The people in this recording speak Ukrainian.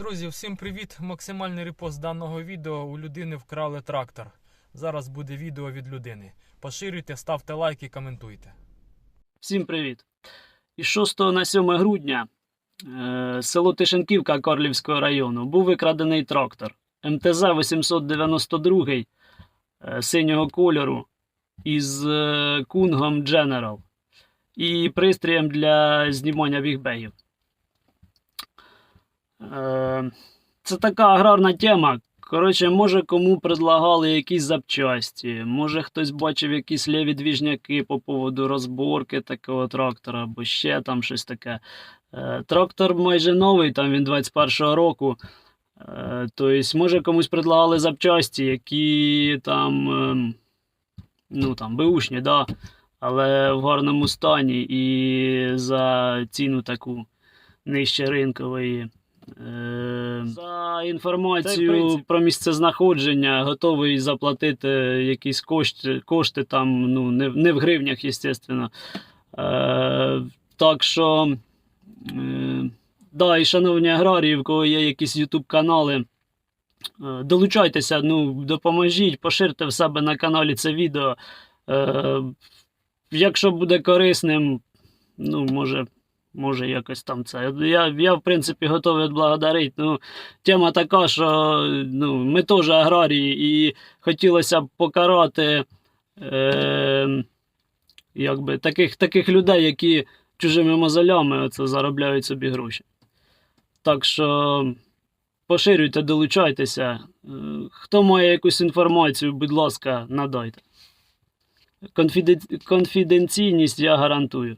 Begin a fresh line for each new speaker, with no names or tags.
Друзі, всім привіт! Максимальний репост даного відео. У людини вкрали трактор. Зараз буде відео від людини. Поширюйте, ставте лайки, коментуйте.
Всім привіт! Із 6 на 7 грудня е, село Тишенківка Корлівського району був викрадений трактор МТЗ 892 е, синього кольору із е, кунгом General і пристроєм для знімання бігбегів. Е, це така аграрна тема. Коротше, може кому предлагали якісь запчасті, може хтось бачив якісь ліві двіжняки по поводу розборки такого трактора, або ще там щось таке. Е, трактор майже новий, там він 21-го року. Е, тобто, може комусь предлагали запчасті, які там, ем, ну там, беушні, да, але в гарному стані і за ціну таку нижче ринкової. За інформацію
Та й в
про місце знаходження готовий заплатити якісь кошти, кошти там, ну, не, не в гривнях, звісно. Е, так що, е, да, і шановні аграрії, в кого є якісь YouTube канали, е, долучайтеся, ну, допоможіть, поширте в себе на каналі це відео. Е, якщо буде корисним, ну, може, може якось там це. Я, я в принципі, готовий відблагодарити. Ну, тема така, що ну, ми теж аграрії, і хотілося б покарати е, якби, таких, таких людей, які чужими мозолями оце заробляють собі гроші. Так що поширюйте, долучайтеся. Е, Хто має якусь інформацію, будь ласка, надайте. Конфіденційність я гарантую.